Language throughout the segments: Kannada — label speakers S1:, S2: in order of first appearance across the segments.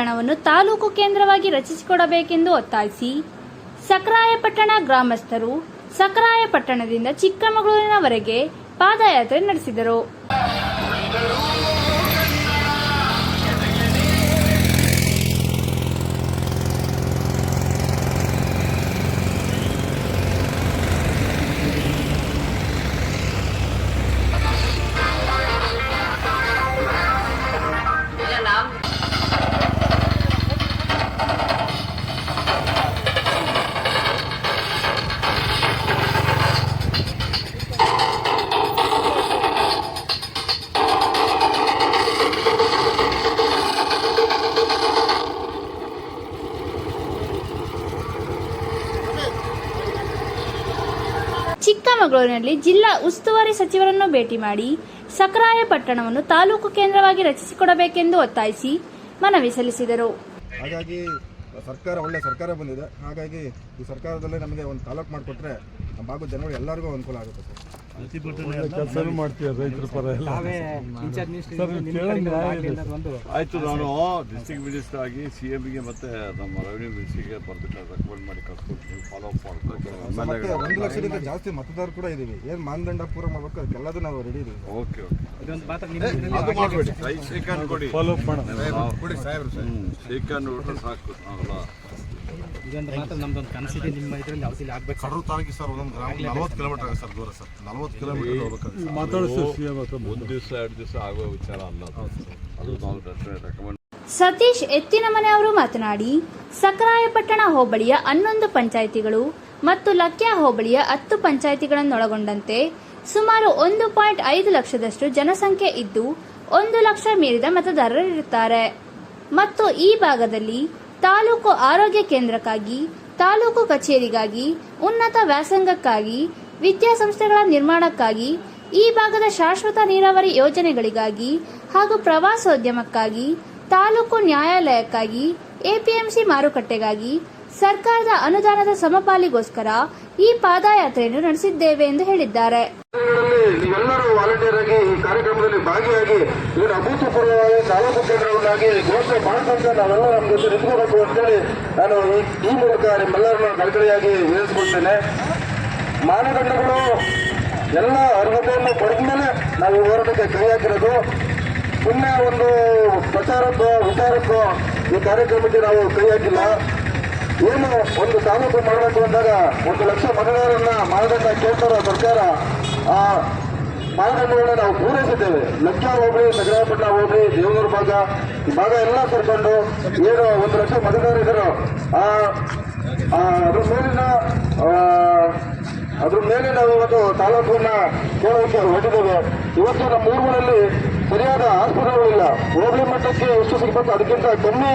S1: ಪಟ್ಟಣವನ್ನು ತಾಲೂಕು ಕೇಂದ್ರವಾಗಿ ರಚಿಸಿಕೊಡಬೇಕೆಂದು ಒತ್ತಾಯಿಸಿ ಸಕರಾಯಪಟ್ಟಣ ಗ್ರಾಮಸ್ಥರು ಸಕರಾಯಪಟ್ಟಣದಿಂದ ಚಿಕ್ಕಮಗಳೂರಿನವರೆಗೆ ಪಾದಯಾತ್ರೆ ನಡೆಸಿದರು. ಚಿಕ್ಕಮಗಳೂರಿನಲ್ಲಿ ಜಿಲ್ಲಾ ಉಸ್ತುವಾರಿ ಸಚಿವರನ್ನು ಭೇಟಿ ಮಾಡಿ ಸಕರಾಯಪಟ್ಟಣವನ್ನು ತಾಲೂಕು ಕೇಂದ್ರವಾಗಿ ರಚಿಸಿಕೊಡಬೇಕೆಂದು ಒತ್ತಾಯಿಸಿ ಮನವಿ ಸಲ್ಲಿಸಿದರು.
S2: ಹಾಗಾಗಿ ಸರ್ಕಾರ ಒಳ್ಳೆ ಸರ್ಕಾರ ಬಂದಿದೆ. ಹಾಗಾಗಿ ಈ ಸರ್ಕಾರದಲ್ಲೇ ನಮಗೆ ಒಂದು ತಾಲೂಕು ಮಾಡಿಕೊಟ್ರೆ ನಮ್ಮ ಭಾಗದ ಜನಗಳು ಎಲ್ಲರಿಗೂ ಅನುಕೂಲ ಆಗುತ್ತೆ
S3: ಕೆಲಸನೂ ಮಾಡ್ತೀವಿ ರೈತರ ಪರ ಎಲ್ಲ. ಸರ್.
S4: ಆಯ್ತು ನಾನು ಡಿಸ್ಟ್ರಿಕ್ಟ್ ಮಿನಿಸ್ಟರ್ ಆಗಿ ಸಿ ಗೆ ಮತ್ತೆ ನಮ್ಮ ರೆವಿನ್ಯೂ ಮಿನಿಸ್ಟ್ರಿಗೆ ಬರ್ಬಿಟ್ಟು ರೆಕಮೆಂಡ್ ಮಾಡಿ ಕಳ್ಸ್ಕೊಡ್ತೀವಿ ಫಾಲೋ ಅಪ್
S2: ಮತ್ತೆ ಒಂದು ಲಕ್ಷದಿಂದ ಜಾಸ್ತಿ ಮತದಾರರು ಕೂಡ ಇದ್ದೀವಿ. ಏನು ಮಾನದಂಡ ಪೂರ ಮಾಡ್ಬೇಕು? ಅದಕ್ಕೆಲ್ಲದೂ ನಾವು ರೆಡಿ ಇದೀವಿ
S4: ಓಕೆ ಓಕೆ ಶ್ರೀಕಾಂತ್ ಕೊಡಿ.
S3: ಫಾಲೋ ಅಪ್ ಮಾಡೋಣ.
S4: ಹ್ಮ್ ಶ್ರೀಕಾಂತ್ ಬಿಟ್ರೆ ಸಾಕು. ನಾವೆಲ್ಲ
S5: ಇದೊಂದು ಮಾತ್ರ ನಮ್ದೊಂದು ಕನಸಿದೆ. ನಿಮ್ಮ ಇದರಲ್ಲಿ ಔಷಧಿ ಆಗ್ಬೇಕು
S6: ಕಡೂರು ತಾಲೂಕು ಸರ್ ಒಂದೊಂದು ಗ್ರಾಮ ನಲ್ವತ್ತು ಕಿಲೋಮೀಟರ್ ಆಗುತ್ತೆ ಸರ್ ದೂರ ಸರ್. ನಲ್ವತ್ತು ಕಿಲೋಮೀಟರ್ ಹೋಗ್ಬೇಕಾಗುತ್ತೆ
S4: ಒಂದು ದಿವಸ ಎರಡು ದಿವಸ ಆಗುವ ವಿಚಾರ ಅಲ್ಲ ಅದು. ಅದು ನಾವು ರೆಕಮೆಂಡ್
S1: ಸತೀಶ್ ಎತ್ತಿನಮನೆ ಅವರು ಮಾತನಾಡಿ ಸಕರಾಯಪಟ್ಟಣ ಹೋಬಳಿಯ ಹನ್ನೊಂದು ಪಂಚಾಯಿತಿಗಳು ಮತ್ತು ಲಕ್ಯ ಹೋಬಳಿಯ ಹತ್ತು ಪಂಚಾಯಿತಿಗಳನ್ನೊಳಗೊಂಡಂತೆ ಸುಮಾರು ಒಂದು ಪಾಯಿಂಟ್ ಐದು ಲಕ್ಷದಷ್ಟು ಜನಸಂಖ್ಯೆ ಇದ್ದು ಒಂದು ಲಕ್ಷ ಮೀರಿದ ಮತದಾರರಿರುತ್ತಾರೆ. ಮತ್ತು ಈ ಭಾಗದಲ್ಲಿ ತಾಲೂಕು ಆರೋಗ್ಯ ಕೇಂದ್ರಕ್ಕಾಗಿ, ತಾಲೂಕು ಕಚೇರಿಗಾಗಿ, ಉನ್ನತ ವ್ಯಾಸಂಗಕ್ಕಾಗಿ, ವಿದ್ಯಾಸಂಸ್ಥೆಗಳ ನಿರ್ಮಾಣಕ್ಕಾಗಿ, ಈ ಭಾಗದ ಶಾಶ್ವತ ನೀರಾವರಿ ಯೋಜನೆಗಳಿಗಾಗಿ ಹಾಗೂ ಪ್ರವಾಸೋದ್ಯಮಕ್ಕಾಗಿ, ತಾಲೂಕು ನ್ಯಾಯಾಲಯಕ್ಕಾಗಿ, ಎಪಿಎಂಸಿ ಮಾರುಕಟ್ಟೆಗಾಗಿ ಸರ್ಕಾರದ ಅನುದಾನದ ಸಮಪಾಲಿಗೋಸ್ಕರ ಈ ಪಾದಯಾತ್ರೆಯನ್ನು ನಡೆಸಿದ್ದೇವೆ ಎಂದು ಹೇಳಿದ್ದಾರೆ.
S7: ವಾಲಂಟಿಯರ್ ಆಗಿ ಈ ಕಾರ್ಯಕ್ರಮದಲ್ಲಿ ಭಾಗಿಯಾಗಿ ಇವರು ಅಭೂತಪೂರ್ವವಾಗಿ ತಾಲೂಕು ಕೇಂದ್ರವನ್ನಾಗಿ ಘೋಷಣೆ ಮಾಡ್ಕೊಂತ ನಾವೆಲ್ಲ ನಮ್ಮ ಜೊತೆ ನಿಂತ್ಕೋಬೇಕು ಅಂತೇಳಿ ನಾನು ಈ- ಮೂಲಕ ನಿಮ್ಮೆಲ್ಲರನ್ನ ಕಳಕಳಿಯಾಗಿ ವಿನಿಸ್ಕೊಳ್ತೇನೆ ಮಾನದಂಡಗಳು ಎಲ್ಲ ಅರ್ಹತೆಯನ್ನು ಪಡೆದ ಮೇಲೆ ನಾವು ಹೋರಾಟಕ್ಕೆ ಕೈ ಹಾಕಿರೋದು. ಸುಮ್ಮನೆ ಒಂದು ಪ್ರಚಾರಕ್ಕೋ ವಿಚಾರಕ್ಕೋ ಈ ಕಾರ್ಯಕ್ರಮಕ್ಕೆ ನಾವು ಕೈ ಹಾಕಿಲ್ಲ. ಏನು ಒಂದು ತಾಲೂಕು ಮಾಡಬೇಕು ಅಂದಾಗ ಒಂದು ಲಕ್ಷ ಮತದಾರರನ್ನ ಮಾನದಂಡ ಕೇಳ್ತಾರ ಸರ್ಕಾರ, ಆ ಮಾನದಂಡಗಳನ್ನ ನಾವು ಪೂರೈಸಿದ್ದೇವೆ. ಲಕ್ಷ ಹೋಗ್ಲಿ ಸಗರಾಪಟ್ಟಣ ಹೋಗ್ಲಿ, ದೇವನೂರು ಭಾಗ, ಈ ಭಾಗ ಎಲ್ಲ ಸೇರ್ಕೊಂಡು ಏನು ಒಂದು ಲಕ್ಷ ಮತದಾರರಿದ್ದರು ಆ ಅದ್ರ ಮೇಲಿನ ಅದ್ರ ಮೇಲೆ ನಾವು ಇವತ್ತು ತಾಲೂಕನ್ನ ಕೇಳೋಕೆ ಹೊರಟಿದ್ದೇವೆ. ಇವತ್ತು ನಮ್ಮ ಊರುಗಳಲ್ಲಿ ಸರಿಯಾದ ಆಸ್ಪತ್ರೆಗಳಿಲ್ಲ. ಹೋಬಳಿ ಮಟ್ಟಕ್ಕೆ ಎಷ್ಟು ಸಿಗ್ಬೇಕು ಅದಕ್ಕಿಂತ ಕಮ್ಮಿ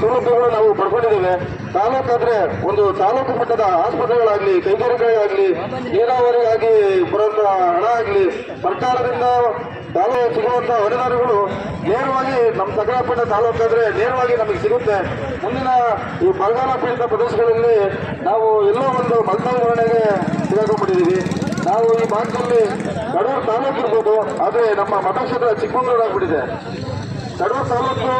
S7: ಸೌಲಭ್ಯಗಳು ನಾವು ಪಡ್ಕೊಂಡಿದ್ದೇವೆ. ತಾಲೂಕಾದ್ರೆ ಒಂದು ತಾಲೂಕು ಮಟ್ಟದ ಆಸ್ಪತ್ರೆಗಳಾಗ್ಲಿ, ಕೈಗಾರಿಕೆಗಳಾಗ್ಲಿ, ನೀರಾವರಿಗಾಗಿ ಬರುವಂಥ ಹಣ ಆಗ್ಲಿ, ಸರ್ಕಾರದಿಂದ ತಾಲೂಕು ಸಿಗುವಂತಹ ಅನುದಾನಗಳು ನೇರವಾಗಿ ನಮ್ಮ ಸಕಲಪಟ್ಟ ತಾಲೂಕಾದ್ರೆ ನೇರವಾಗಿ ನಮಗೆ ಸಿಗುತ್ತೆ. ಮುಂದಿನ ಈ ಬರಗಾಲ ಪೀಡಿತ ಪ್ರದೇಶಗಳಲ್ಲಿ ನಾವು ಎಲ್ಲೋ ಒಂದು ಮಲ್ನಾವರಣೆಗೆ ಸಿಗಾಕೊಂಡಿದ್ದೀವಿ ನಾವು ಈ ಭಾಗದಲ್ಲಿ ಕಡೂರು ತಾಲೂಕು ಇರ್ಬೋದು ಆದ್ರೆ ನಮ್ಮ ಮತಕ್ಷೇತ್ರ ಚಿಕ್ಕಮಗಳೂರು ಆಗ್ಬಿಟ್ಟಿದೆ ಕಡೂರು ತಾಲೂಕು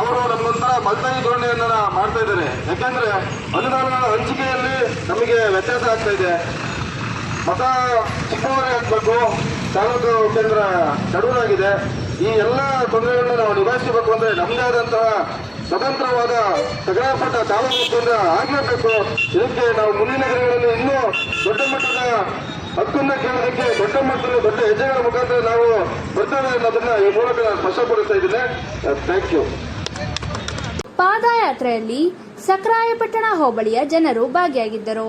S7: ಅವರು ನಮ್ಮಂತ ಮಲ್ತಾಯಿ ಧೋರಣೆಯನ್ನ ಮಾಡ್ತಾ ಇದ್ದಾರೆ. ಯಾಕಂದ್ರೆ ಅನುದಾನ ಹಂಚಿಕೆಯಲ್ಲಿ ನಮಗೆ ವ್ಯತ್ಯಾಸ ಆಗ್ತಾ ಇದೆ. ಮತ ಚಿಕ್ಕವರೇ ಹಾಕ್ಬೇಕು ತಾಲೂಕು ಕೇಂದ್ರ ಕಡುವಾಗಿದೆ ಈ ಎಲ್ಲ ತೊಂದರೆಗಳನ್ನ ನಾವು ನಿಭಾಯಿಸಬೇಕು ಅಂದ್ರೆ ನಮ್ಮದೇ ಆದಂತಹ ಸ್ವತಂತ್ರವಾದ ಸಗರಪಟ್ಟ ತಾಲೂಕು ಕೇಂದ್ರ ಆಗಿರಬೇಕು ಇದಕ್ಕೆ ನಾವು ಮುಂದಿನ ನಗರಗಳಲ್ಲಿ ಇನ್ನೂ ದೊಡ್ಡ ಮಟ್ಟದ ಹಕ್ಕನ್ನ ಕೇಳೋದಕ್ಕೆ ದೊಡ್ಡ ಮಟ್ಟದಲ್ಲಿ ದೊಡ್ಡ ಹೆಜ್ಜೆಗಳ ಮುಖಾಂತರ ನಾವು ಬರ್ತೇವೆ ಅನ್ನೋದನ್ನ ಈ ಮೂಲಕ ನಾನು ಸ್ಪಷ್ಟಪಡಿಸ್ತಾ ಇದ್ದೇನೆ. Thank you.
S1: ಪಾದಯಾತ್ರೆಯಲ್ಲಿ ಸಕ್ರಾಯಪಟ್ಟಣ ಹೋಬಳಿಯ ಜನರು ಭಾಗಿಯಾಗಿದ್ದರು.